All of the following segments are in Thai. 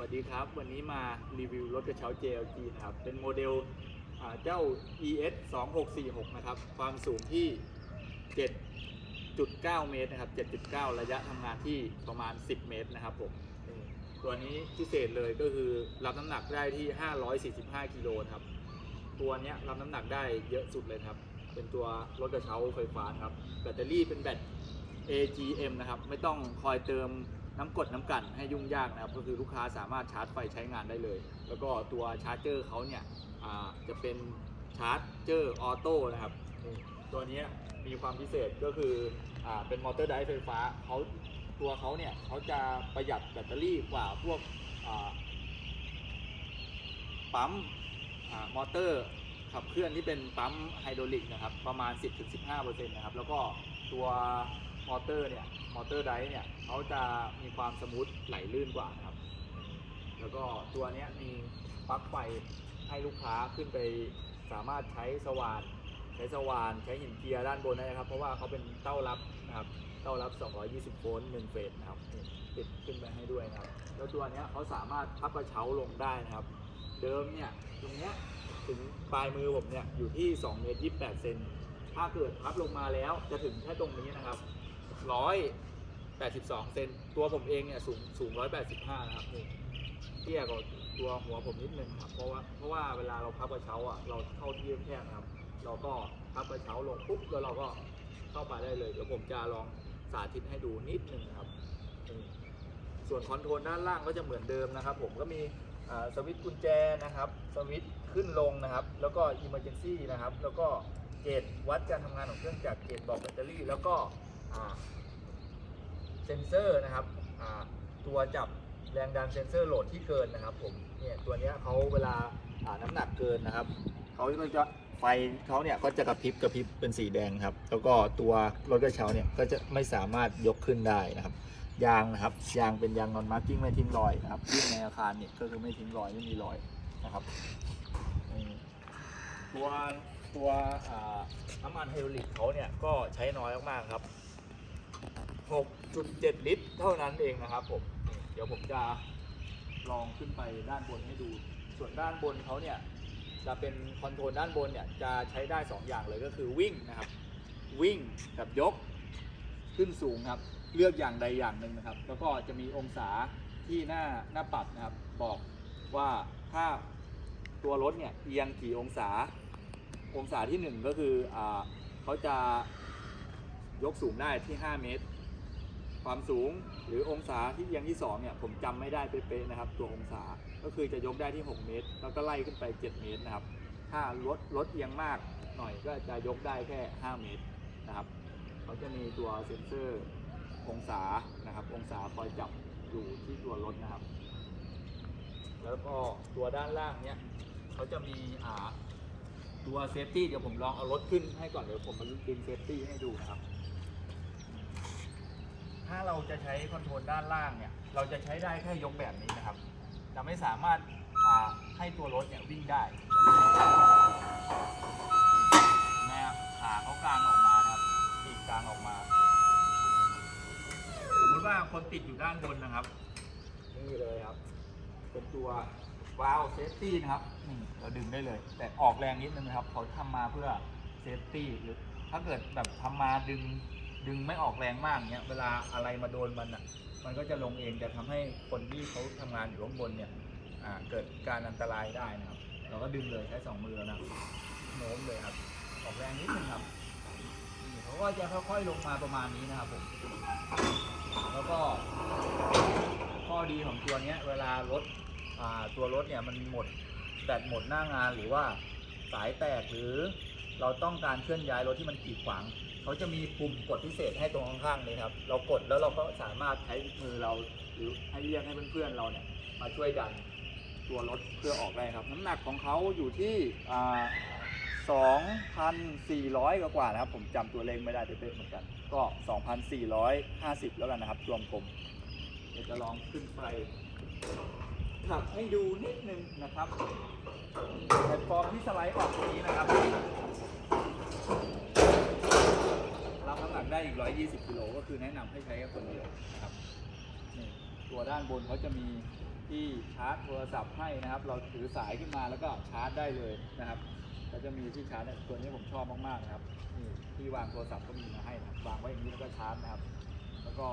สวัสดีครับ วันนี้มารีวิวรถกระเช้า JLG นะครับ เป็นโมเดลเจ้า ES 2646นะครับ ความสูงที่ 7.9 เมตรนะครับ 7.9 ระยะทำงานที่ประมาณ 10 เมตรนะครับผมตัวนี้พิเศษเลยก็คือรับน้ำหนักได้ที่ 545 กิโลครับ ตัวนี้รับน้ำหนักได้เยอะสุดเลยครับ เป็นตัวรถกระเช้าไฟฟ้านะครับ แบตเตอรี่เป็นแบต AGM นะครับ ไม่ต้องคอยเติม น้ำกดน้ำกันให้ยุ่งยากนะครับก็คือลูกค้าสามารถชาร์จไฟใช้งานได้เลย แล้วก็ตัวชาร์จเจอร์เขาเนี่ยจะเป็นชาร์จเจอร์ออโต้นะครับตัวนี้มีความพิเศษก็คืออเป็นมอเตอร์ไดร์ไฟฟ้าเขาตัวเขาเนี่ยเขาจะประหยัดแบตเตอรี่กว่าพวกปั๊มอมอเตอร์ขับเคลื่อนที่เป็นปั๊มไฮดรอลิกนะครับประมาณ 10-15%นะครับแล้วก็ตัว มอเตอร์เนี่ยมอเตอร์ไดร์เนี่ยเขาจะมีความสมูทไหลลื่นกว่านะครับ แล้วก็ตัวเนี้ยมีปลั๊กไฟให้ลูกค้าขึ้นไปสามารถใช้สว่านใช้สว่านใช้หินเจียร์ด้านบนได้นะครับ เพราะว่าเขาเป็นเต้ารับนะครับเต้ารับ 220 โวลต์1เฟสนะครับติดขึ้นไปให้ด้วยนะครับ แล้วตัวนี้เขาสามารถพับกระเช้าลงได้นะครับ เดิมเนี่ยตรงเนี้ยถึงปลายมือผมเนี่ยอยู่ที่2เมตร28เซนถ้าเกิดพับลงมาแล้วจะถึงแค่ตรงนี้นะครับ 182เซนตัวผมเองเนี่ยสูงสูง185นะครับนี่เตี้ยกว่าตัวหัวผมนิดนึงครับ เพราะว่าเพราะว่าเวลาเราพับกระเช้าอะเราเข้าที่แคบนะครับ เราก็พับกระเช้าลงปุ๊บแล้วเราก็เข้าไปได้เลยเดี๋ยวผมจะลองสาธิตให้ดูนิดนึงครับ ส่วนคอนโทรลด้านล่างก็จะเหมือนเดิมนะครับ ผมก็มีสวิตช์กุญแจนะครับ สวิตช์ขึ้นลงนะครับ แล้วก็ Emergency นะครับ แล้วก็เกจวัดการทำงานของเครื่องจักรเกจบอกแบตเตอรี่ แล้วก็ เซนเซอร์นะครับตัวจับแรงดันเซนเซอร์โหลดที่เกินนะครับผมเนี่ยตัวนี้เขาเวลาน้ำหนักเกินนะครับเขาจะไฟเขาเนี่ยก็จะกระพริบกระพริบเป็นสีแดงครับ แล้วก็ตัวรถกระเช้าเนี่ยก็จะไม่สามารถยกขึ้นได้นะครับ ยางนะครับยางเป็นยางนอนมาร์กิ้งไม่ทิ้งรอยนะครับวิ่งในอาคารเนี่ยก็คือไม่ทิ้งรอยไม่มีรอยนะครับ ตัวตัวน้ำมันไฮดรอลิกเขาเนี่ยก็ใช้น้อยมากๆครับ 6.7 ลิตร เท่านั้นเองนะครับผมนี่เดี๋ยวผมจะลองขึ้นไปด้านบนให้ดู ส่วนด้านบนเขาเนี่ยจะเป็นคอนโทรลด้านบนเนี่ยจะใช้ได้ 2 อย่างเลยก็คือวิ่งนะครับ วิ่งกับยกขึ้นสูงครับ เลือกอย่างใดอย่างหนึ่งนะครับ แล้วก็จะมีองศาที่หน้าหน้าปัดนะครับ บอกว่าถ้าตัวรถเนี่ยเอียงกี่องศา องศาที่หนึ่งก็คืออเขาจะยกสูงได้ที่ 5 เมตร ความสูงหรือองศาที่เอียงที่2เนี่ยผมจำไม่ได้เป๊ะๆนะครับ ตัวองศาก็คือจะยกได้ที่ 6 เมตร แล้วก็ไล่ขึ้นไป 7 เมตรนะครับ ถ้ารถรถเอียงมากหน่อยก็จะยกได้แค่ 5 เมตรนะครับเขาจะมีตัวเซ็นเซอร์องศานะครับ องศาคอยจับอยู่ที่ตัวรถนะครับ แล้วก็ตัวด้านล่างเนี้ยเขาจะมีอ่าตัวเซฟตี้เดี๋ยวผมลองเอารถขึ้นให้ก่อนเดี๋ยวผมมาดึงเซฟตี้ให้ดูนะครับ ถ้าเราจะใช้คอนโทรลด้านล่างเนี่ย เราจะใช้ได้แค่ยกแบบนี้นะครับ จะไม่สามารถาให้ตัวรถเนี่ยวิ่งได้แม่ขาเขากลางออกมานะครับปีกกลางออกมา สมมติว่าคนติดอยู่ด้านบนนะครับ นี่เลยครับ เป็นตัววาล์วเซฟตี้นะครับ นี่ เราดึงได้เลย แต่ออกแรงนิดนึงนะครับ เขาทำมาเพื่อเซฟตี้หรือถ้าเกิดแบบทำมาดึง ดึงไม่ออกแรงมากเนี้ยเวลาอะไรมาโดนมันอะ มันก็จะลงเองจะทำให้คนที่เขาทำงานอยู่ข้างบนเนี่ยอ่าเกิดการอันตรายได้นะครับ เราก็ดึงเลยใช้สองมือนะโน้มเลยครับ ออกแรงนิดนึงครับเขาก็จะค่อยๆลงมาประมาณนี้นะครับผมแล้วก็ข้อดีของตัวเนี้ยเวลารถอ่าตัวรถเนี่ยมันหมดแบตหมดหน้างานหรือว่าสายแตกหรือเราต้องการเคลื่อนย้ายรถที่มันกีดขวาง เขาจะมีปุ่มกดพิเศษให้ตรงข้างๆเลยครับ เรากดแล้วเราก็สามารถใช้มือเราหรือให้เรียกให้เพื่อนๆเราเนี่ยมาช่วยดันตัวรถเพื่อออกได้ครับ น้ำหนักของเขาอยู่ที่2,400 กว่ากว่านะครับ ผมจำตัวเลขไม่ได้เป๊ะๆเหมือนกัน ก็ 2,450 แล้วกันนะครับรวมกลมเดี๋ยวจะลองขึ้นไปขับให้ดูนิดนึงนะครับแพลตฟอร์มที่สไลด์ออกตรงนี้นะครับ รับน้ำหนักได้อีก 120กิโลก็คือแนะนำให้ใช้แค่คนเดียวนะครับนี่ตัวด้านบนเขาจะมีที่ชาร์จโทรศัพท์ให้นะครับ เราถือสายขึ้นมาแล้วก็ชาร์จได้เลยนะครับก็จะมีที่ชาร์จตัวนี้ผมชอบมากๆนะครับนี่ที่วางโทรศัพท์ก็มีมาให้นะครับวางไว้อย่างนี้แล้วก็ชาร์จนะครับ แล้วก็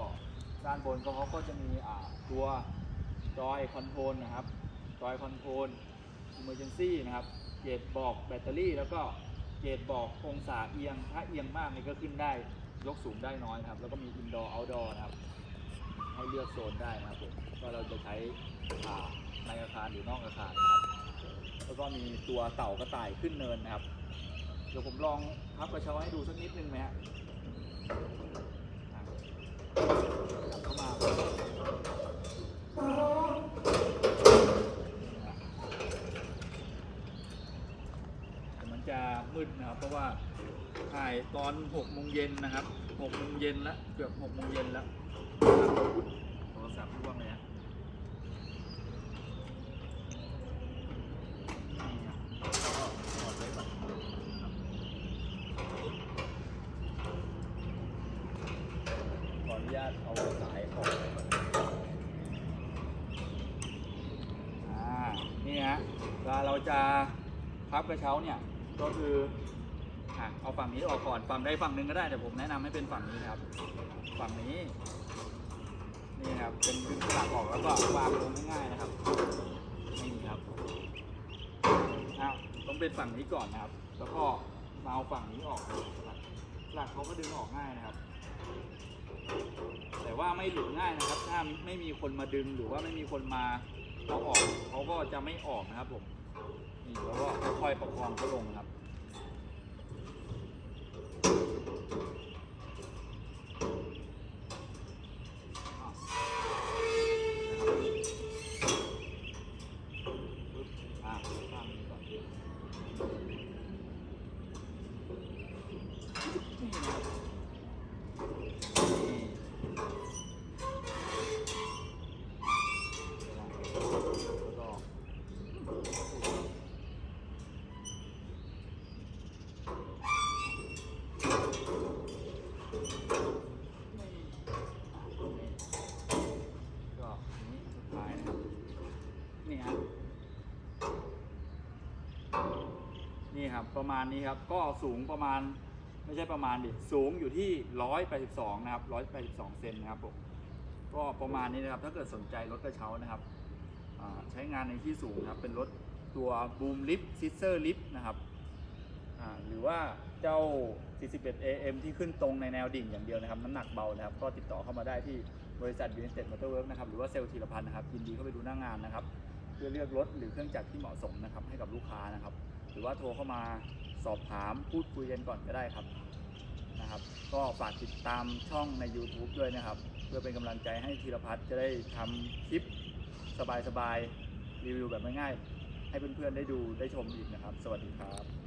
ด้านบนก็เขาก็จะมีตัวจอยคอนโทรลนะครับจอยคอนโทรล emergency นะครับเกจบอกแบตเตอรี่แล้วก็ กจบอกองศาเอียง ถ้าเอียงมากนี่ก็ขึ้นได้ ยกสูงได้น้อยนะครับ แล้วก็มี indoor outdoor นะครับ ให้เลือกโซนได้นะครับผมก็เราจะใช้อ่าในอาคารหรือนอกอาคารนะครับ แล้วก็มีตัวเต่ากระต่ายขึ้นเนินนะครับ เดี๋ยวผมลองพับกระเช้าให้ดูสักนิดนึงไหมฮะอะกลับเข้ามาแต่ มืดนะครับ เพราะว่าถ่ายตอน6โมงเย็นนะครับ6โมงเย็นแล้วเกือบ6โมงเย็นแล้วโทรศัพท์ร่วงเลยฮะนี่ครับแม่ครับขออนุญาตเอาสายออกอ่านี่ฮะเวลาเราจะพับกระเช้าเนี่ย ก็คืออะเอาฝั่งนี้ออกก่อนฝั่งใดฝั่งหนึ่งก็ได้แต่ผมแนะนำให้เป็นฝั่งนี้ครับ ฝั่งนี้นี่ครับเป็นดึงสลักออกแล้วก็วางลงง่ายๆนะครับนี่ครับอ้าวต้องเป็นฝั่งนี้ก่อนนะครับ แล้วก็มาเอาฝั่งนี้ออกสลักสลักเขาก็ดึงออกง่ายนะครับ แต่ว่าไม่หลุดง่ายนะครับ ถ้าไม่มีคนมาดึงหรือว่าไม่มีคนมาเอาออกเขาก็จะไม่ออกนะครับผม นี่แล้วก็ค่อยๆประคองเขาลงนะครับ นี่ครับประมาณนี้ครับก็สูงประมาณไม่ใช่ประมาณดิสูงอยู่ที่ 182 นะครับ 182 เซนนะครับผมก็ประมาณนี้นะครับถ้าเกิดสนใจรถกระเช้านะครับใช้งานในที่สูงนะครับเป็นรถตัวบูมลิฟซิสเซอร์ลิฟนะครับหรือว่าเจ้า 41 AM ที่ขึ้นตรงในแนวดิ่งอย่างเดียวนะครับ น้ำหนักเบานะครับ ก็ติดต่อเข้ามาได้ที่บริษัท United Motor Works นะครับ หรือว่าเซลล์ธีรพันธ์นะครับยินดีเข้าไปดูหน้างานนะครับ เพื่อเลือกรถหรือเครื่องจักรที่เหมาะสมนะครับให้กับลูกค้านะครับ รือว่าโทรเข้ามาสอบถามพูดคุยกันก่อนก็ได้ครับนะครับ ก็ฝากติดตามช่องใน YouTube ด้วยนะครับ เพื่อเป็นกำลังใจให้ธีรพัฒน์จะได้ทำคลิปสบายๆรีวิวแบบง่ายๆให้เพื่อนๆได้ดูได้ชมอีกนะครับ สวัสดีครับ